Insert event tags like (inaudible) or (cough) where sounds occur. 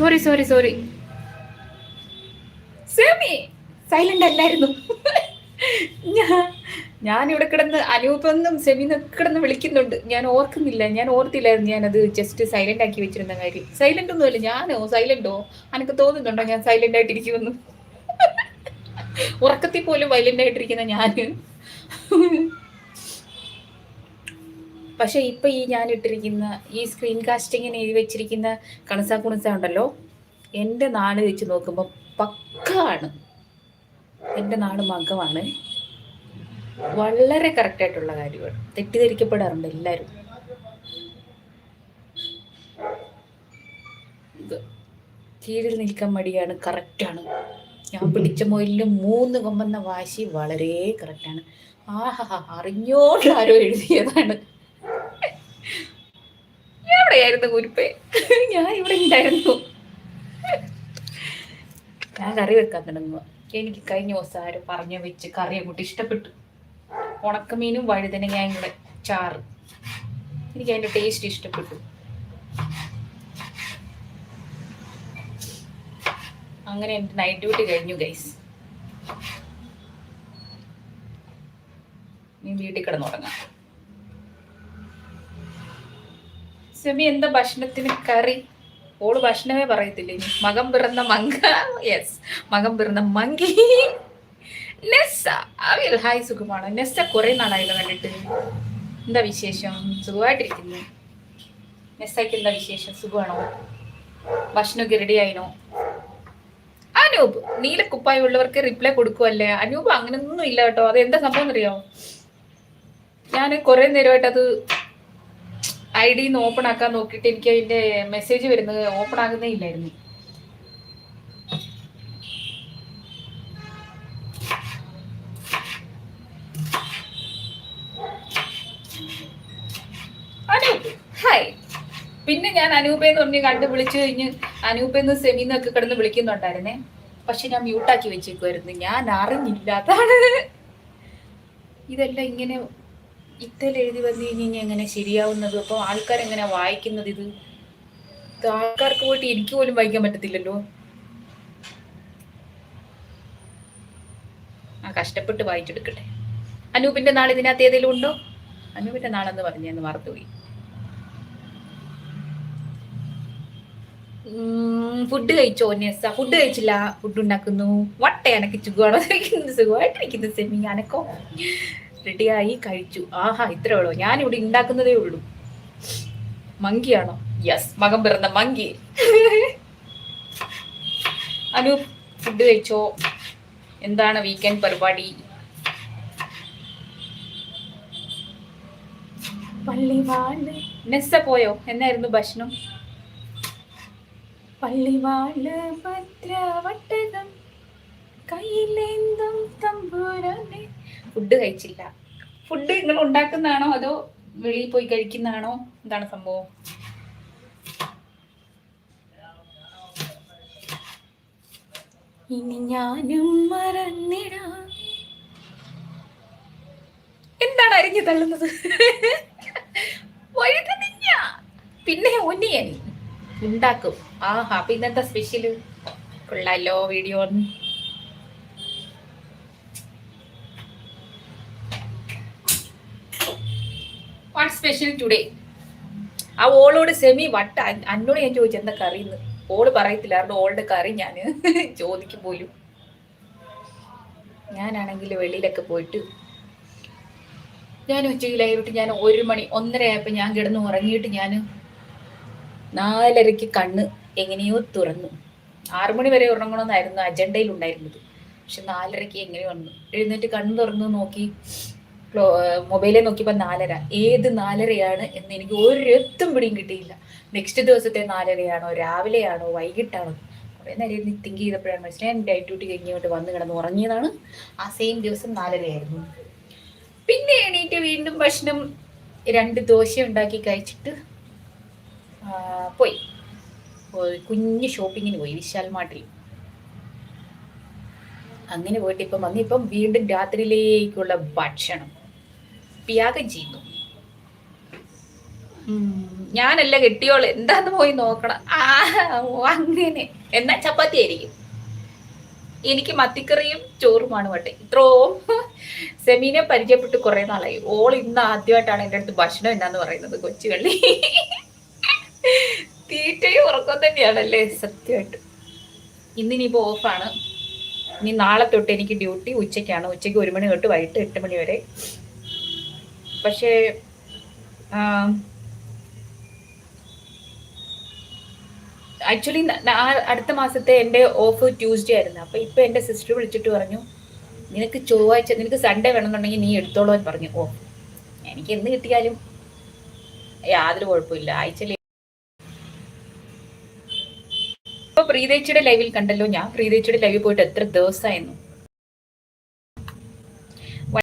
Sorry sorry sorry semi silent അല്ലായിരുന്നു. ഞാൻ ഞാൻ ഇവിടെ കിടന്ന് അനൂപെന്നും സെമിന്നും കിടന്ന് വിളിക്കുന്നുണ്ട്. ഞാൻ ഓർക്കുന്നില്ല. ഞാൻ ഓർത്തില്ലായിരുന്നു ഞാനത് ജസ്റ്റ് സൈലന്റ് ആക്കി വെച്ചിരുന്ന കാര്യം. സൈലന്റ് ഒന്നുമല്ല. ഞാനോ? സൈലന്റോ എനിക്ക് തോന്നുന്നുണ്ടോ ഞാൻ സൈലന്റ് ആയിട്ടിരിക്കുമെന്ന്? ഉറക്കത്തിൽ പോലും വയലന്റ് ആയിട്ടിരിക്കുന്ന ഞാൻ. പക്ഷെ ഇപ്പം ഈ ഞാൻ ഇട്ടിരിക്കുന്ന ഈ സ്ക്രീൻ കാസ്റ്റിങ്ങിന് എഴുതി വെച്ചിരിക്കുന്ന കണസ കുണസ ഉണ്ടല്ലോ എന്റെ നാട് വെച്ച് നോക്കുമ്പോൾ പക്കാണ്. എന്റെ നാട് മകമാണ്. വളരെ കറക്റ്റായിട്ടുള്ള കാര്യമാണ്. തെറ്റിദ്ധരിക്കപ്പെടാറുണ്ട് എല്ലാവരും കീഴിൽ നിൽക്കാൻ മടിയാണ് കറക്റ്റാണ് ഞാൻ പിടിച്ച മൊയിലിന് മൂന്ന് കൊമ്പെന്ന വാശി വളരെ കറക്റ്റാണ് ആഹാ അറിഞ്ഞോണ്ട് ആരോ എഴുതിയതാണ്. എവിടെയായിരുന്നു കുരുപ്പേ? ഞാൻ ഇവിടെ ഉണ്ടായിരുന്നു ഞാൻ കറി വെക്കാൻ തുടങ്ങുക എനിക്ക് കഴിഞ്ഞ ദിവസം ആരും പറഞ്ഞു വെച്ച് കറി അങ്ങോട്ട് ഇഷ്ടപ്പെട്ടു. ഉണക്കമീനും വഴുതനങ്ങയും കൂടെ ചാറ്. എനിക്ക് അതിന്റെ ടേസ്റ്റ് ഇഷ്ടപ്പെട്ടു. അങ്ങനെ എന്റെ നൈറ്റ് ഡ്യൂട്ടി കഴിഞ്ഞു ഗൈസ് നീ വീട്ടിൽ കിടന്നുറങ്ങാം. സെമി എന്താ ഭക്ഷണത്തിന് കറി? ഓൾ ഭക്ഷണമേ പറയത്തില്ല? മകം പിറന്ന മങ്ക യെസ് മകം പിറന്ന മങ്കി. നെസ്സ അവൽ ഹായ് സുഖമാണ്? നെസ്സ കുറെ നാളായല്ലോ കണ്ടിട്ട്. എന്താ വിശേഷം? സുഖമായിട്ടിരിക്കുന്നു. നെസ്സയ്ക്ക് എന്താ വിശേഷം? സുഖമാണോ? ഭക്ഷണമൊക്കെ റെഡി ആയിനോ? അനൂപ് നീല കുപ്പായി ഉള്ളവർക്ക് റിപ്ലൈ കൊടുക്കുമല്ലേ അനൂപ് അങ്ങനൊന്നും ഇല്ല കേട്ടോ. അത് എന്താ സംഭവം അറിയാമോ ഞാൻ കുറെ നേരമായിട്ട് അത് ഐ ഡി ഓപ്പൺ ആക്കാൻ നോക്കിയിട്ട് എനിക്ക് അതിന്റെ മെസ്സേജ് വരുന്നത് ഓപ്പൺ ആകുന്നേ ഇല്ലായിരുന്നു. പിന്നെ ഞാൻ അനൂപെന്ന് പറഞ്ഞ് കണ്ട് വിളിച്ചു കഴിഞ്ഞ് അനൂപെന്ന് സെമിന്നൊക്കെ കിടന്ന് വിളിക്കുന്നുണ്ടായിരുന്നേ. പക്ഷെ ഞാൻ മ്യൂട്ടാക്കി വെച്ചേക്കുമായിരുന്നു ഞാൻ അറിഞ്ഞില്ല ഇതെല്ലാം ഇങ്ങനെ ഇത്തൽ എഴുതി വന്നു കഴിഞ്ഞാൽ എങ്ങനെ ശരിയാവുന്നത്? അപ്പോൾ ആൾക്കാരെങ്ങനെ വായിക്കുന്നത് ഇത്? ഇത് ആൾക്കാർക്ക് പോയിട്ട് എനിക്ക് പോലും വായിക്കാൻ പറ്റത്തില്ലല്ലോ. ആ കഷ്ടപ്പെട്ട് വായിച്ചെടുക്കട്ടെ. അനൂപിന്റെ നാൾ ഇതിനകത്ത് ഏതെങ്കിലും ഉണ്ടോ? അനൂപിന്റെ നാളെന്ന് പറഞ്ഞെന്ന് മറന്നുപോയി. ഫുഡ് കഴിച്ചോ നെസ്സ? ഫുഡ് കഴിച്ചില്ല. ഫുഡ് ഉണ്ടാക്കുന്നു. വട്ട എനക്ക് സുഖമാണോ സുഖമായിട്ടിരിക്കുന്നു സെമി അനക്കോ റെഡിയായി കഴിച്ചു. ആഹാ ഇത്രേ ഉള്ളൂ. ഞാൻ ഇവിടെ ഉണ്ടാക്കുന്നതേ ഉള്ളൂ. മങ്കിയാണോ? യെസ് മകം പിറന്ന മങ്കി. അനു ഫുഡ് കഴിച്ചോ? എന്താണ് വീക്കെൻഡ് പരിപാടി? പള്ളിവാൾ. നെസ്സ പോയോ? എന്നായിരുന്നു ഭക്ഷണം? പള്ളിവാൾ ഭദ്രവട്ടകം കയ്യിലേന്തും തമ്പുരാനെ ഫുഡ് കഴിച്ചില്ല. ഫുഡ് നിങ്ങൾ ഉണ്ടാക്കുന്നതാണോ അതോ വെളിയിൽ പോയി കഴിക്കുന്നതാണോ? എന്താണ് സംഭവം? ഇനി ഞാനും മറന്നിടാം. എന്താണ് അരിഞ്ഞു തള്ളുന്നത്? വഴുതനിഞ്ഞ പിന്നെ ഒന്നിയൻ ഉണ്ടാക്കും. ആഹാ അപ്പൊ ഇന്നത്തെ സ്പെഷ്യൽ കൊള്ളാലോ വീഡിയോ വാട്ട് സ്പെഷ്യൽ ടുഡേ ആ ഓളോട് സെമി വട്ട. അന്നോട് ഞാൻ ചോദിച്ചു എന്താ കറി എന്ന് ഓൾ പറയത്തില്ലായിരുന്നു ഓളുടെ കറി ഞാൻ (laughs) ചോദിക്കും പോലും. ഞാനാണെങ്കിൽ വെളിയിലൊക്കെ പോയിട്ട് ഞാൻ ഉച്ചയിലായിട്ട് ഞാൻ ഒരു മണി ഒന്നര ഞാൻ കിടന്ന് ഉറങ്ങിയിട്ട് ഞാൻ നാലരയ്ക്ക് കണ്ണ് എങ്ങനെയോ തുറന്നു. ആറു മണി വരെ ഉറങ്ങണമെന്നായിരുന്നു അജണ്ടയിൽ ഉണ്ടായിരുന്നത് പക്ഷെ നാലരയ്ക്ക് എങ്ങനെ വന്നു? എഴുന്നേറ്റ് കണ്ണ് തുറന്നു നോക്കി. മൊബൈലിൽ നോക്കിയപ്പോൾ നാലര. ഏത് നാലരയാണ് എന്ന് എനിക്ക് ഒരെത്തും പിടിയും കിട്ടിയില്ല. നെക്സ്റ്റ് ദിവസത്തെ നാലരയാണോ രാവിലെയാണോ വൈകിട്ടാണോ? കുറേ നേരം തിങ്ക് ചെയ്തപ്പോഴാണ് മനസ്സിലായി ഞാൻ ഡൈറ്റ് ഡ്യൂട്ടി കഴിഞ്ഞിട്ട് വന്ന് കിടന്ന് ഉറങ്ങിയതാണ്. ആ സെയിം ദിവസം നാലരയായിരുന്നു. പിന്നെ എണീറ്റ് വീണ്ടും ഭക്ഷണം രണ്ട് ദോശ ഉണ്ടാക്കി കഴിച്ചിട്ട് പോയി. കുഞ്ഞ് ഷോപ്പിങ്ങിന് പോയി വിശാൽ മാട്ടിൽ അങ്ങനെ പോയിട്ട് ഇപ്പം വന്ന് ഇപ്പം വീണ്ടും രാത്രിയിലേക്കുള്ള ഭക്ഷണം. പിയാകം ചെയ്യുന്നു. ഞാനല്ല കെട്ടിയോൾ. എന്താന്ന് പോയി നോക്കണം. ആ അങ്ങനെ. എന്നാ ചപ്പാത്തി ആയിരിക്കും. എനിക്ക് മത്തിക്കറിയും ചോറുമാണ് വട്ടെ ഇത്രയും സെമീനെ പരിചയപ്പെട്ട് കുറെ നാളായി. ഓൾ ഇന്ന് ആദ്യമായിട്ടാണ് എന്റെ അടുത്ത് ഭക്ഷണം എന്നാന്ന് പറയുന്നത് കൊച്ചുകള്ളി. തീറ്റയും ഉറക്കം തന്നെയാണല്ലേ? സത്യമായിട്ട്. ഇന്നിനിപ്പോൾ ഓഫാണ്. ഇനി നാളെ തൊട്ട് എനിക്ക് ഡ്യൂട്ടി ഉച്ചയ്ക്കാണ്. ഉച്ചയ്ക്ക് ഒരു മണി തൊട്ട് വൈകിട്ട് എട്ട് മണി വരെ പക്ഷേ ആക്ച്വലി അടുത്ത മാസത്തെ എന്റെ ഓഫ് ട്യൂസ്ഡേ ആയിരുന്നു. അപ്പോൾ ഇപ്പോൾ എന്റെ സിസ്റ്റർ വിളിച്ചിട്ട് പറഞ്ഞു നിനക്ക് ചൊവ്വാഴ്ച നിനക്ക് സൺഡേ വേണമെന്നുണ്ടെങ്കിൽ നീ എടുത്തോളൂ എന്ന് പറഞ്ഞു. ഓ എനിക്ക് എന്ത് കിട്ടിയാലും യാതൊരു കുഴപ്പമില്ല ആഴ്ചയിൽ ഇപ്പൊ പ്രീതേച്ചിയുടെ ലൈവിൽ കണ്ടല്ലോ ഞാൻ പ്രീതേച്ചിയുടെ ലൈവിൽ പോയിട്ട് എത്ര ദിവസമായിരുന്നു?